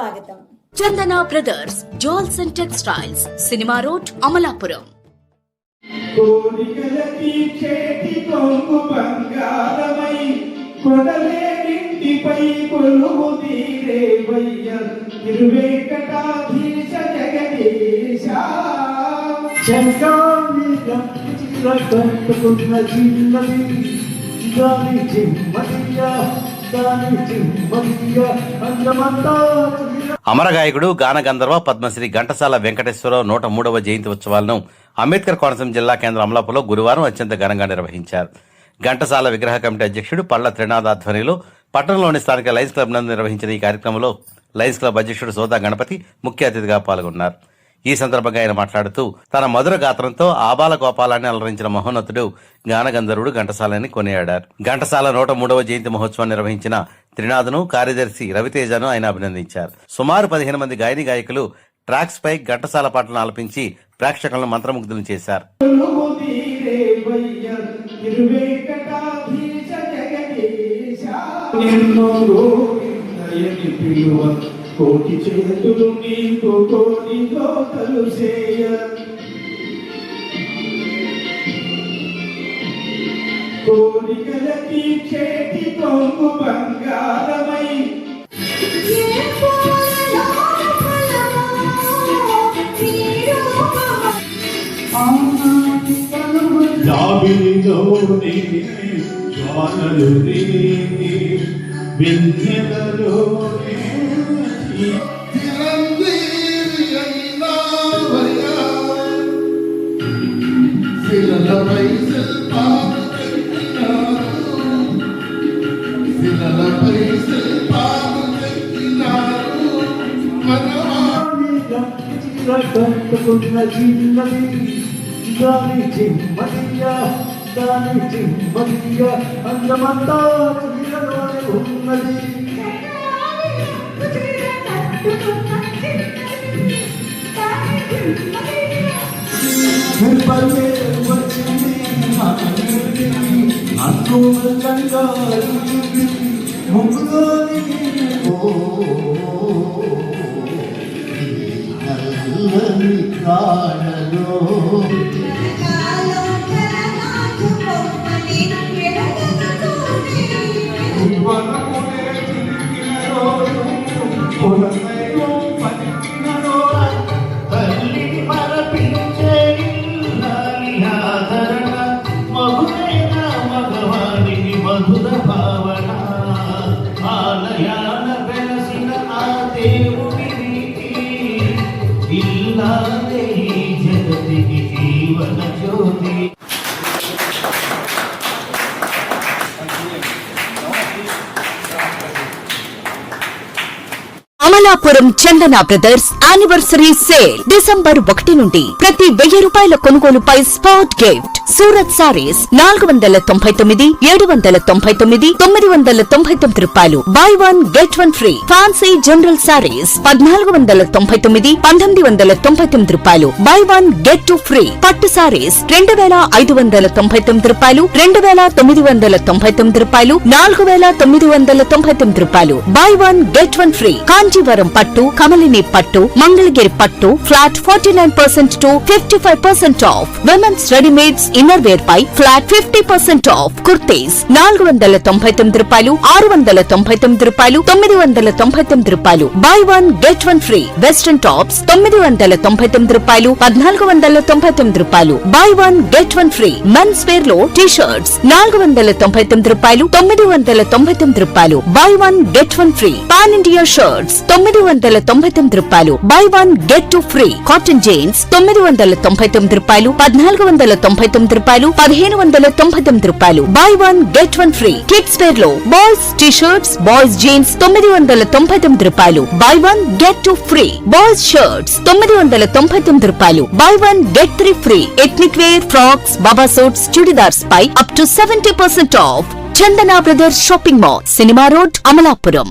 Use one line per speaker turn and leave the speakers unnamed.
స్వాగతం.
Chandana brothers jewels and textiles
cinema road Amalapuram. దాని చిమ్మదిగా దాని చిమ్మదిగా అందమంతా
అమరగాయకుడు గాన గంధర్వ పద్మశ్రీ ఘంటసాల వెంకటేశ్వరరావు నూట మూడవ జయంతి ఉత్సవాలను అంబేద్కర్ కోనసీమ జిల్లా కేంద్రం అమలాపులో గురువారం అత్యంత ఘనంగా నిర్వహించారు. ఘంటసాల విగ్రహ కమిటీ అధ్యక్షుడు పళ్ళ త్రినాథ్ ఆధ్వర్యంలో పట్టణంలోని స్థానిక లయన్స్ క్లబ్ నందు నిర్వహించిన ఈ కార్యక్రమంలో లయన్స్ క్లబ్ అధ్యక్షుడు సోదా గణపతి ముఖ్య అతిథిగా పాల్గొన్నారు. ఈ సందర్భంగా ఆయన మాట్లాడుతూ తన మధుర గాత్రంతో ఆబాల గోపాలాన్ని అలరించిన మహోన్నతుడు గానగంధర్వుడు ఘంటసాలని కొనియాడారు. ఘంటసాల నూట మూడవ జయంతి మహోత్సవం నిర్వహించిన త్రినాథ్ను కార్యదర్శి రవితేజను ఆయన అభినందించారు. సుమారు పదిహేను మంది గాయని గాయకులు ట్రాక్స్ పై ఘంటసాల పాటలను ఆలపించి ప్రేక్షకులను మంత్రముగ్ధులు చేశారు.
కోటి చేతులు నీకు కోరికల తీర్చేటి కొంగు బంగారమై.
జాబిలిలోని జ్వాలలు రేగి వెన్నెలలోని
శిలలపై శిల్పాలు
కట్టుకున్న చిన్నది దాని చిమ్మదిగా దాని చిమ్మదిగా అందమంతా చిన్నలోనే ఉన్నది నిర్మలే వచ్చింది మనకి నన్ను మెల్లంగా రుచింది ముగ్గులోని ఓ கண்கள் காணலோ Thank you. Jyothi
Amalapuram Chandana brothers anniversary sale December ఒకటి నుండి ప్రతి వెయ్యి రూపాయల కొనుగోలుపై స్పాట్ గిఫ్ట్ సూరత్ సారీస్ నాలుగు వందల తొంభై తొమ్మిది ఏడు వందల తొంభై తొమ్మిది తొమ్మిది వందల తొంభై తొమ్మిది రూపాయలు. Buy one get one free fancy general sarees పద్నాలుగు వందల తొంభై తొమ్మిది పంతొమ్మిది వందల తొంభై తొమ్మిది రూపాయలు. Buy one get two free పట్టు సారీస్ రెండు వేల ఐదు వందల తొంభై తొమ్మిది రూపాయలు. రెండు వేల తొమ్మిది వందల తొంభై తొమ్మిది రూపాయలు. నాలుగు వేల తొమ్మిది వందల తొంభై తొమ్మిది రూపాయలు. Buy one get one free Kanchivaram పట్టు కమలిని పట్టు మంగళగిరి పట్టు flat forty nine percent to fifty five percent off women's readymades inner wear pi flat fifty percent off kurtis నాలుగు వందల తొంభై తొమ్మిది రూపాయలు ఆరు వందల తొంభై తొమ్మిది రూపాయలు తొమ్మిది వందల తొంభై తొమ్మిది రూపాయలు. Buy one get one free western tops తొమ్మిది వందల తొంభై తొమ్మిది రూపాయలు పద్నాలుగు వందల తొంభై తొమ్మిది రూపాయలు. Buy one get one free men's వేర్లో T shirts నాలుగు వందల తొంభై తొమ్మిది రూపాయలు తొమ్మిది వందల తొంభై తొమ్మిది రూపాయలు. Buy one get one free pan India shirts తొమ్మిది వందల తొంభై తొమ్మిది రూపాయలు. Buy one get two free cotton jeans తొమ్మిది వందల తొంభై తొమ్మిది రూపాయలు. పద్నాలుగు వందల తొంభై తొమ్మిది రూపాయలు. పదిహేను వందల తొంభై తొమ్మిది రూపాయలు. Buy one get one free kids వేర్లో boys T shirts boys jeans తొమ్మిది వందల తొంభై తొమ్మిది రూపాయలు. Buy one get two free boys shirts తొమ్మిది వందల తొంభై తొమ్మిది రూపాయలు. Buy one get three free ethnic wear frocks baba suits churidars pi up to seventy percent off Chandana brothers shopping mall cinema road Amalapuram